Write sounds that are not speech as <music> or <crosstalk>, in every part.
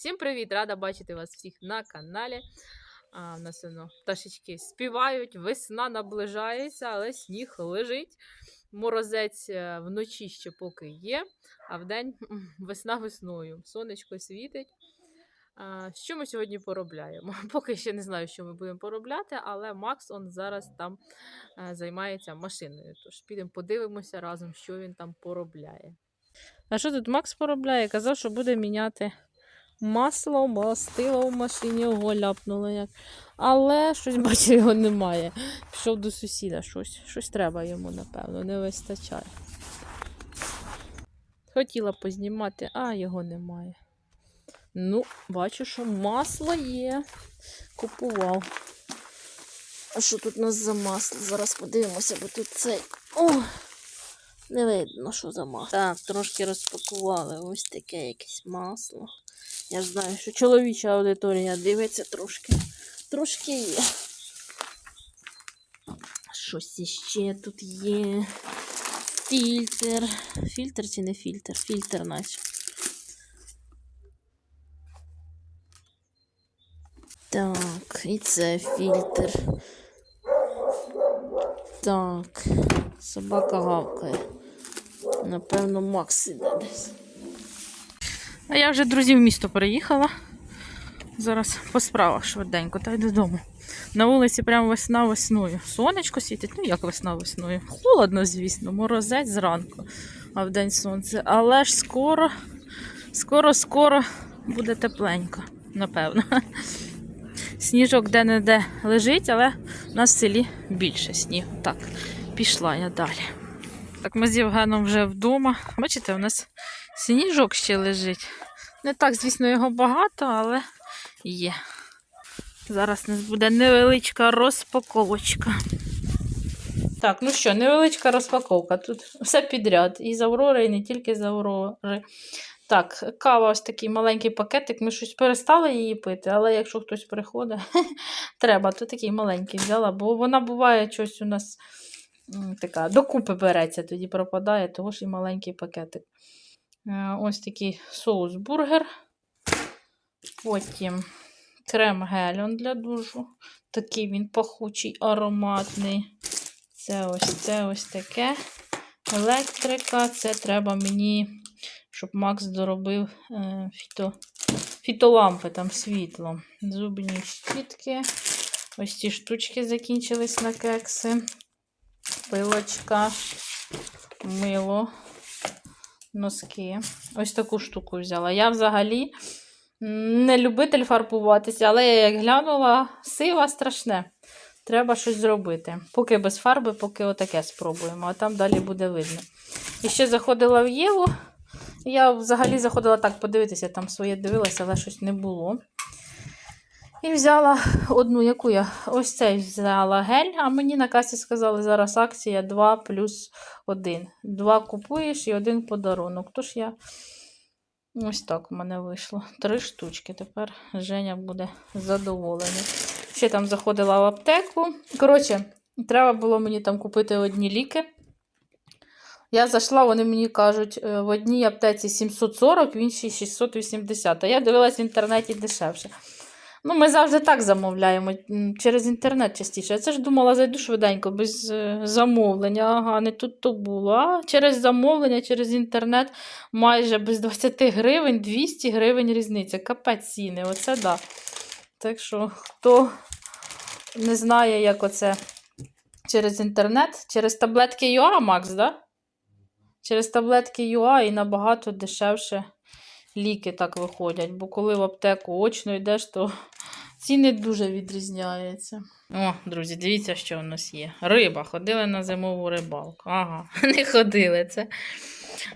Всім привіт! Рада бачити вас всіх на каналі. А, в нас воно пташечки співають, весна наближається, але сніг лежить. Морозець е, вночі ще поки є, а вдень весна весною. Сонечко світить. А, що ми сьогодні поробляємо? <laughs> Поки ще не знаю, що ми будемо поробляти, але Макс он зараз там е, займається машиною. Тож підемо подивимося разом, що він там поробляє. А що тут Макс поробляє? Казав, що буде міняти масло, мастило в машині, його ляпнуло як. Але щось <laughs> бачу, його немає. Пішов до сусіда, щось, щось треба йому, напевно, не вистачає. Хотіла познімати, а його немає. Ну, бачу, що масло є. Купував. А що тут у нас за масло? Зараз подивимося, бо тут цей. О! Не видно, що за масло. Так, трошки розпакували. Ось таке якесь масло. Я ж знаю, що чоловіча аудиторія дивиться трошки. Трошки є. Щось іще тут є. Фільтр. Фільтр чи не фільтр? Фільтр наче. Так, і це фільтр. Так, собака гавкає. Напевно, Макс іде. А я вже, друзі, в місто переїхала. Зараз по справах швиденько, та й додому. На вулиці прямо весна весною. Сонечко світить, ну як весна весною. Холодно, звісно, морозець зранку, а вдень сонце. Але ж скоро, скоро-скоро буде тепленько, напевно. Сніжок де-не-де лежить, але у нас в селі більше снігу. Так, пішла я далі. Так, ми з Євгеном вже вдома. Бачите, у нас сніжок ще лежить. Не так, звісно, його багато, але є. Зараз у нас буде невеличка розпаковочка. Так, ну що, невеличка розпаковка. Тут все підряд. І з Аврори, і не тільки з Аврори. Так, кава ось такий маленький пакетик. Ми щось перестали її пити, але якщо хтось приходить, <laughs> треба, то такий маленький взяла, бо вона буває щось у нас така докупи береться, тоді пропадає, того ж і маленький пакетик. Е, Ось такий соус бургер. Потім крем гельон для душу. Такий він пахучий, ароматний. Це ось це ось таке. Електрика. Це треба мені, щоб Макс доробив е, фіто, фітолампи там світло. Зубні щітки. Ось ці штучки закінчились на кекси. Пилочка, мило, носки. Ось таку штуку взяла. Я взагалі не любитель фарбуватися, але я як глянула, сива страшне. Треба щось зробити. Поки без фарби, поки отаке спробуємо, а там далі буде видно. І ще заходила в Єву. Я взагалі заходила так подивитися, там своє дивилася, але щось не було. І взяла одну, яку я ось цей взяла гель, а мені на касі сказали, зараз акція 2 плюс 1. Два купуєш і один подарунок. Тож я ось так у мене вийшло. Три штучки. Тепер Женя буде задоволений. Ще там заходила в аптеку. Коротше, треба було мені там купити одні ліки. Я зайшла, вони мені кажуть, е, в одній аптеці 740, в іншій 680. А я дивилась в інтернеті дешевше. Ну, ми завжди так замовляємо через інтернет частіше. Я це ж думала, зайду швиденько, без е, замовлення. Ага, не тут то було. А через замовлення, через інтернет майже без 20 гривень, 200 гривень різниця. Капець ціни, оце да. Так що, хто не знає, як оце через інтернет, через таблетки ЮА, Макс, да? Через таблетки ЮА і набагато дешевше ліки так виходять. Бо коли в аптеку очно йдеш, то <laughs> ціни дуже відрізняються. О, друзі, дивіться, що у нас є. Риба. Ходили на зимову рибалку. Ага, <laughs> не ходили. Це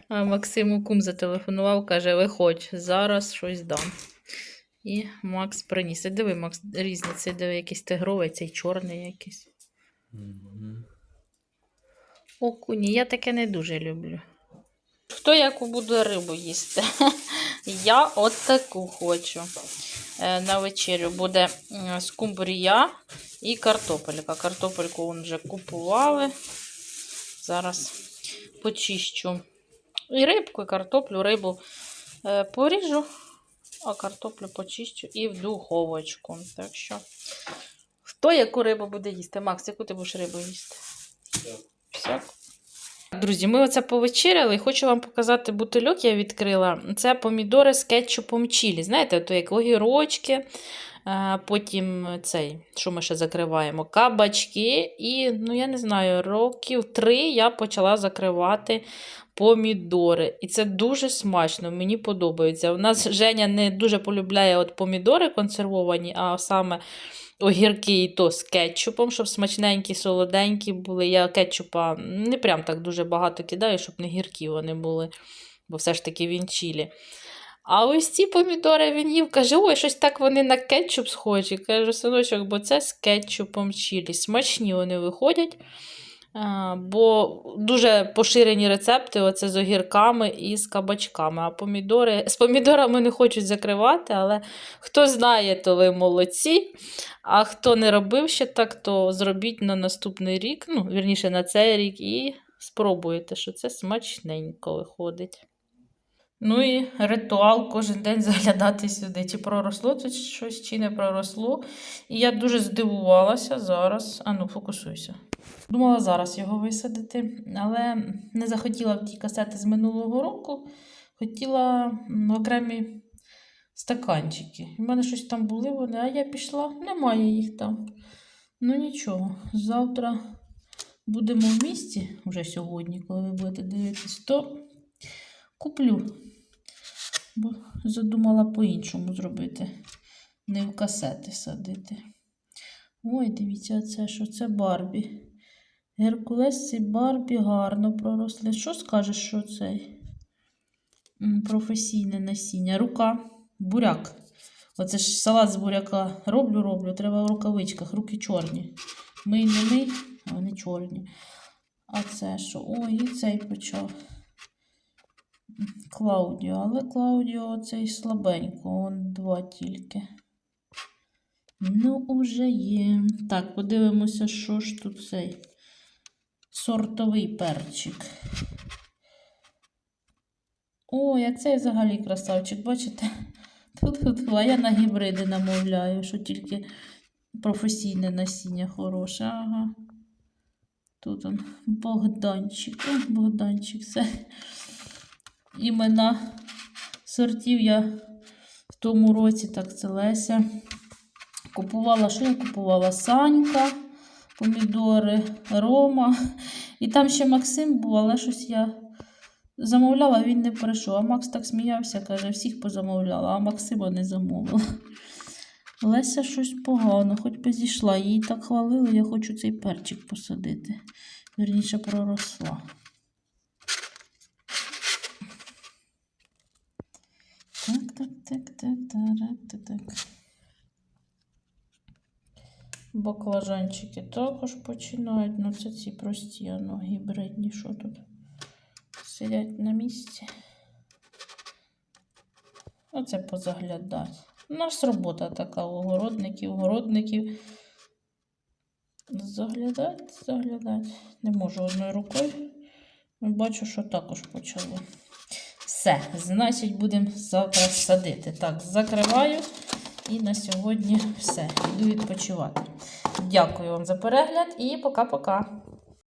а Максиму кум зателефонував, каже: виходь, зараз щось дам. І Макс приніс. І Диви, Макс, різниці, диви, якийсь тигровий, цей чорний якийсь. Окуні, я таке не дуже люблю. Хто яку буде рибу їсти? <laughs> Я от таку хочу. Е, На вечерю буде скумбрія і картопелька. Картопельку вже купували. Зараз почищу і рибку, і картоплю, рибу е, поріжу, а картоплю почищу і в духовочку. Так що, хто яку рибу буде їсти? Макс, яку ти будеш рибу їсти? Всяку. Друзі, ми оце повечеряли і хочу вам показати бутильок, я відкрила. Це помідори з кетчупом чілі. Знаєте, то як огірочки, потім цей, що ми ще закриваємо, кабачки. І, ну, я не знаю, років три я почала закривати помідори. І це дуже смачно, мені подобається. У нас Женя не дуже полюбляє от помідори консервовані, а саме огірки і то з кетчупом, щоб смачненькі, солоденькі були. Я кетчупа не прям так дуже багато кидаю, щоб не гіркі вони були, бо все ж таки він чілі. А ось ці помідори він їв, каже, ой, щось так вони на кетчуп схожі. Кажу, синочок, бо це з кетчупом чілі. Смачні вони виходять. Бо дуже поширені рецепти оце з огірками і з кабачками. А помідори з помідорами не хочуть закривати, але хто знає, то ви молодці. А хто не робив ще так, то зробіть на наступний рік, ну, вірніше, на цей рік, і спробуєте, що це смачненько виходить. Ну і ритуал кожен день <laughs> заглядати сюди. Чи проросло тут щось, чи не проросло. І я дуже здивувалася зараз. А ну, фокусуйся. Думала зараз його висадити, але не захотіла в ті касети з минулого року. Хотіла окремі стаканчики. У мене щось там були вони, а я пішла, немає їх там. Ну нічого, завтра будемо в місті, вже сьогодні, коли ви будете дивитись, то куплю. Бо задумала по-іншому зробити. Не в касети садити. Ой, дивіться, це що? Це Барбі. Геркулес і Барбі гарно проросли. Що скажеш, що цей? М, Професійне насіння. Рука, буряк. Оце ж салат з буряка роблю, роблю. Треба в рукавичках, руки чорні. Мий, не мий, а вони чорні. А це що? Ой, і цей почав. Клаудіо, але Клаудіо цей слабенько, он два тільки. Ну, уже є. Так, подивимося, що ж тут цей сортовий перчик. Ой, а цей взагалі красавчик, бачите? <laughs> Тут, тут, а я на гібриди намовляю, що тільки професійне насіння хороше. Ага. Тут он Богданчик. О, Богданчик. Це імена сортів я в тому році, так це Леся. Купувала, що я купувала? Санька, помідори, Рома. І там ще Максим був, але щось я замовляла, він не прийшов. А Макс так сміявся, каже, всіх позамовляла, а Максима не замовила. Леся щось погано, хоч би зійшла. Її так хвалили, я хочу цей перчик посадити. Вірніше проросла. Так, так, так, так, так, так. Баклажанчики також починають. Ну, це ці прості, а ну, гібридні, що тут сидять на місці. Оце позаглядати. У нас робота така у городників, городників. Заглядати, заглядати. Не можу одною рукою. Бачу, що також почало. Все, значить, будемо завтра садити. Так, закриваю. І на сьогодні все. Йду відпочивати. Дякую вам за перегляд і пока-пока.